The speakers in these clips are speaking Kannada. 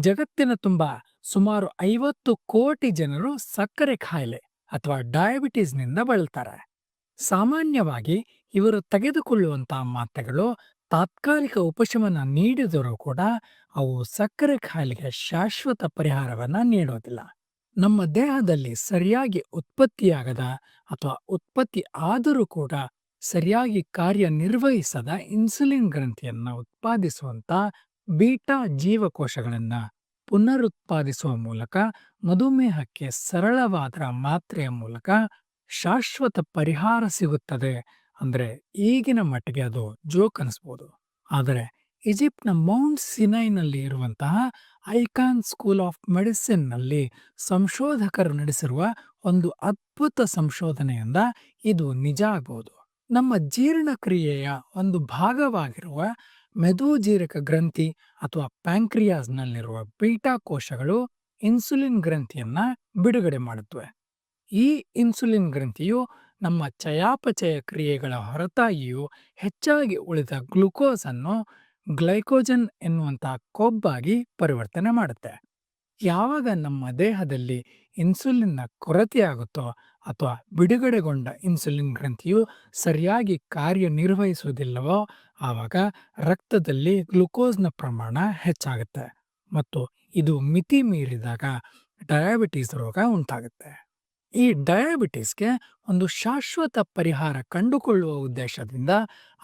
ಜಗತ್ತಿನ ತುಂಬ ಸುಮಾರು ಐವತ್ತು ಕೋಟಿ ಜನರು ಸಕ್ಕರೆ ಖಾಯಿಲೆ ಅಥವಾ ಡಯಾಬಿಟೀಸ್ನಿಂದ ಬಳಲ್ತಾರೆ. ಸಾಮಾನ್ಯವಾಗಿ ಇವರು ತೆಗೆದುಕೊಳ್ಳುವಂತಹ ಮಾತ್ರೆಗಳು ತಾತ್ಕಾಲಿಕ ಉಪಶಮನ ನೀಡಿದರೂ ಕೂಡ ಅವು ಸಕ್ಕರೆ ಕಾಯಿಲೆಗೆ ಶಾಶ್ವತ ಪರಿಹಾರವನ್ನ ನೀಡೋದಿಲ್ಲ. ನಮ್ಮ ದೇಹದಲ್ಲಿ ಸರಿಯಾಗಿ ಉತ್ಪತ್ತಿಯಾಗದ ಅಥವಾ ಉತ್ಪತ್ತಿ ಆದರೂ ಕೂಡ ಸರಿಯಾಗಿ ಕಾರ್ಯನಿರ್ವಹಿಸದ ಇನ್ಸುಲಿನ್ ಗ್ರಂಥಿಯನ್ನು ಉತ್ಪಾದಿಸುವಂತ ಬೀಟಾ ಜೀವಕೋಶಗಳನ್ನು ಪುನರುತ್ಪಾದಿಸುವ ಮೂಲಕ, ಮಧುಮೇಹಕ್ಕೆ ಸರಳವಾದ ಮಾತ್ರೆಯ ಮೂಲಕ ಶಾಶ್ವತ ಪರಿಹಾರ ಸಿಗುತ್ತದೆ. ಅಂದ್ರೆ ಈಗಿನ ಮಟ್ಟಿಗೆ ಅದು ಜೋಕ್ ಅನಿಸ್ಬೋದು. ಆದರೆ ಈಜಿಪ್ಟ್ನ ಮೌಂಟ್ ಸಿನೈನಲ್ಲಿ ಇರುವಂತಹ ಐಕಾನ್ ಸ್ಕೂಲ್ ಆಫ್ ಮೆಡಿಸಿನ್ನಲ್ಲಿ ಸಂಶೋಧಕರು ನಡೆಸಿರುವ ಒಂದು ಅದ್ಭುತ ಸಂಶೋಧನೆಯಿಂದ ಇದು ನಿಜ ಆಗಬಹುದು ನಮ್ಮ ಜೀರ್ಣಕ್ರಿಯೆಯ ಒಂದು ಭಾಗವಾಗಿರುವ ಮೆದೋಜೀರಕ ಗ್ರಂಥಿ ಅಥವಾ ಪ್ಯಾಂಕ್ರಿಯಾಸ್ನಲ್ಲಿರುವ ಬೀಟಾ ಕೋಶಗಳು ಇನ್ಸುಲಿನ್ ಗ್ರಂಥಿಯನ್ನ ಬಿಡುಗಡೆ ಮಾಡುತ್ತವೆ. ಈ ಇನ್ಸುಲಿನ್ ಗ್ರಂಥಿಯು ನಮ್ಮ ಚಯಾಪಚಯ ಕ್ರಿಯೆಗಳ ಹೊರತಾಗಿಯೂ ಹೆಚ್ಚಾಗಿ ಉಳಿದ ಗ್ಲುಕೋಸ್ ಅನ್ನು ಗ್ಲೈಕೋಜನ್ ಎನ್ನುವಂತಹ ಕೊಬ್ಬಾಗಿ ಪರಿವರ್ತನೆ ಮಾಡುತ್ತೆ. ಯಾವಾಗ ನಮ್ಮ ದೇಹದಲ್ಲಿ ಇನ್ಸುಲಿನ್ನ ಕೊರತೆಯಾಗುತ್ತೋ ಅಥವಾ ಬಿಡುಗಡೆಗೊಂಡ ಇನ್ಸುಲಿನ್ ಗ್ರಂಥಿಯು ಸರಿಯಾಗಿ ಕಾರ್ಯನಿರ್ವಹಿಸುವುದಿಲ್ಲವೋ, ಆವಾಗ ರಕ್ತದಲ್ಲಿ ಗ್ಲುಕೋಸ್ನ ಪ್ರಮಾಣ ಹೆಚ್ಚಾಗುತ್ತೆ ಮತ್ತು ಇದು ಮಿತಿ ಮೀರಿದಾಗ ಡಯಾಬಿಟೀಸ್ ರೋಗ ಉಂಟಾಗುತ್ತೆ. ಈ ಡಯಾಬಿಟಿಸ್ಗೆ ಒಂದು ಶಾಶ್ವತ ಪರಿಹಾರ ಕಂಡುಕೊಳ್ಳುವ ಉದ್ದೇಶದಿಂದ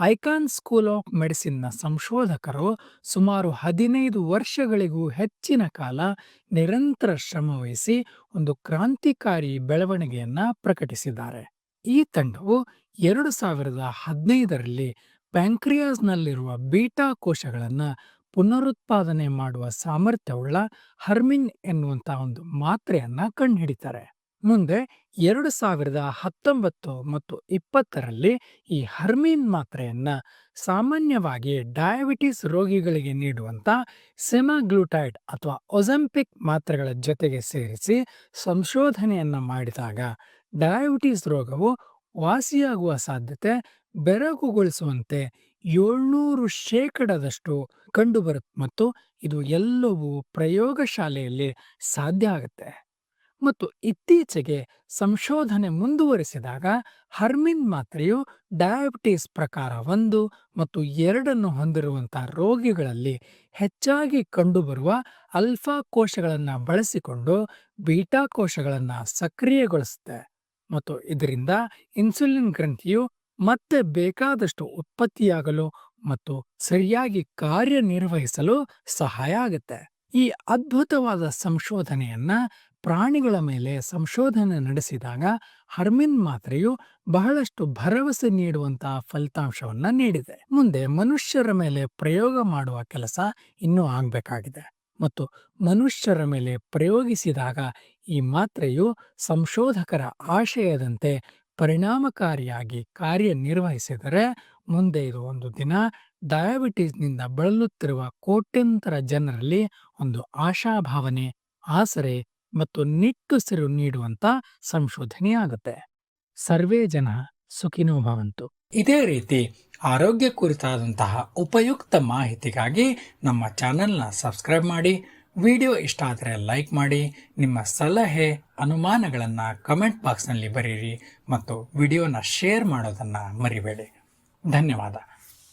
ಐಕಾನ್ ಸ್ಕೂಲ್ ಆಫ್ ಮೆಡಿಸಿನ್ನ ಸಂಶೋಧಕರು ಸುಮಾರು ಹದಿನೈದು ವರ್ಷಗಳಿಗೂ ಹೆಚ್ಚಿನ ಕಾಲ ನಿರಂತರ ಶ್ರಮವಹಿಸಿ ಒಂದು ಕ್ರಾಂತಿಕಾರಿ ಬೆಳವಣಿಗೆಯನ್ನ ಪ್ರಕಟಿಸಿದ್ದಾರೆ. ಈ ತಂಡವು ಎರಡು ಸಾವಿರದ ಹದಿನೈದರಲ್ಲಿ ಪ್ಯಾಂಕ್ರಿಯಾಸ್ನಲ್ಲಿರುವ ಬೀಟಾ ಕೋಶಗಳನ್ನು ಪುನರುತ್ಪಾದನೆ ಮಾಡುವ ಸಾಮರ್ಥ್ಯವುಳ್ಳ ಹರ್ಮಿನ್ ಎನ್ನುವಂಥ ಒಂದು ಮಾತ್ರೆಯನ್ನ ಕಂಡುಹಿಡಿತಾರೆ. ಮುಂದೆ ಎರಡು ಸಾವಿರದ ಹತ್ತೊಂಬತ್ತು ಮತ್ತು ಇಪ್ಪತ್ತರಲ್ಲಿ ಈ ಹರ್ಮಿನ್ ಮಾತ್ರೆಯನ್ನ ಸಾಮಾನ್ಯವಾಗಿ ಡಯಾಬಿಟಿಸ್ ರೋಗಿಗಳಿಗೆ ನೀಡುವಂಥ ಸೆಮಾಗ್ಲೂಟೈಡ್ ಅಥವಾ ಒಜಂಪಿಕ್ ಮಾತ್ರೆಗಳ ಜೊತೆಗೆ ಸೇರಿಸಿ ಸಂಶೋಧನೆಯನ್ನು ಮಾಡಿದಾಗ ಡಯಾಬಿಟಿಸ್ ರೋಗವು ವಾಸಿಯಾಗುವ ಸಾಧ್ಯತೆ ಬೆರಗುಗೊಳಿಸುವಂತೆ ಏಳ್ನೂರು ಶೇಕಡದಷ್ಟು ಕಂಡುಬರುತ್ತೆ ಮತ್ತು ಇದು ಎಲ್ಲವೂ ಪ್ರಯೋಗಶಾಲೆಯಲ್ಲಿ ಸಾಧ್ಯ ಆಗುತ್ತೆ. ಮತ್ತು ಇತ್ತೀಚೆಗೆ ಸಂಶೋಧನೆ ಮುಂದುವರಿಸಿದಾಗ ಹರ್ಮಿನ್ ಮಾತ್ರೆಯು ಡಯಾಬಿಟಿಸ್ ಪ್ರಕಾರ ಒಂದು ಮತ್ತು ಎರಡನ್ನು ಹೊಂದಿರುವಂತಹ ರೋಗಿಗಳಲ್ಲಿ ಹೆಚ್ಚಾಗಿ ಕಂಡುಬರುವ ಅಲ್ಫಾ ಕೋಶಗಳನ್ನು ಬಳಸಿಕೊಂಡು ಬೀಟಾ ಕೋಶಗಳನ್ನು ಸಕ್ರಿಯಗೊಳಿಸುತ್ತೆ ಮತ್ತು ಇದರಿಂದ ಇನ್ಸುಲಿನ್ ಗ್ರಂಥಿಯು ಮತ್ತೆ ಬೇಕಾದಷ್ಟು ಉತ್ಪತ್ತಿಯಾಗಲು ಮತ್ತು ಸರಿಯಾಗಿ ಕಾರ್ಯನಿರ್ವಹಿಸಲು ಸಹಾಯ ಆಗುತ್ತೆ. ಈ ಅದ್ಭುತವಾದ ಸಂಶೋಧನೆಯನ್ನ ಪ್ರಾಣಿಗಳ ಮೇಲೆ ಸಂಶೋಧನೆ ನಡೆಸಿದಾಗ ಹರ್ಮಿನ್ ಮಾತ್ರೆಯು ಬಹಳಷ್ಟು ಭರವಸೆ ನೀಡುವಂತಹ ಫಲಿತಾಂಶವನ್ನ ನೀಡಿದೆ. ಮುಂದೆ ಮನುಷ್ಯರ ಮೇಲೆ ಪ್ರಯೋಗ ಮಾಡುವ ಕೆಲಸ ಇನ್ನೂ ಆಗಬೇಕಾಗಿದೆ. ಮತ್ತು ಮನುಷ್ಯರ ಮೇಲೆ ಪ್ರಯೋಗಿಸಿದಾಗ ಈ ಮಾತ್ರೆಯು ಸಂಶೋಧಕರ ಆಶಯದಂತೆ ಪರಿಣಾಮಕಾರಿಯಾಗಿ ಕಾರ್ಯನಿರ್ವಹಿಸಿದರೆ ಮುಂದೆ ಇದು ಒಂದು ದಿನ ಡಯಾಬಿಟೀಸ್ನಿಂದ ಬಳಲುತ್ತಿರುವ ಕೋಟ್ಯಂತರ ಜನರಲ್ಲಿ ಒಂದು ಆಶಾಭಾವನೆ, ಆಸರೆ ಮತ್ತು ನಿಟ್ಟುಸಿರು ನೀಡುವಂತ ಸಂಶೋಧನೆಯಾಗುತ್ತೆ ಸರ್ವೇ ಜನ ಸುಖಿನೋ ಭವಂತು. ಇದೇ ರೀತಿ ಆರೋಗ್ಯ ಕುರಿತಾದಂತಹ ಉಪಯುಕ್ತ ಮಾಹಿತಿಗಾಗಿ ನಮ್ಮ ಚಾನೆಲ್ನ ಸಬ್ಸ್ಕ್ರೈಬ್ ಮಾಡಿ, ವಿಡಿಯೋ ಇಷ್ಟ ಆದರೆ ಲೈಕ್ ಮಾಡಿ, ನಿಮ್ಮ ಸಲಹೆ, ಅನುಮಾನಗಳನ್ನು ಕಮೆಂಟ್ ಬಾಕ್ಸ್ನಲ್ಲಿ ಬರೀರಿ ಮತ್ತು ವಿಡಿಯೋನ ಶೇರ್ ಮಾಡೋದನ್ನು ಮರಿಬೇಡಿ. ಧನ್ಯವಾದ.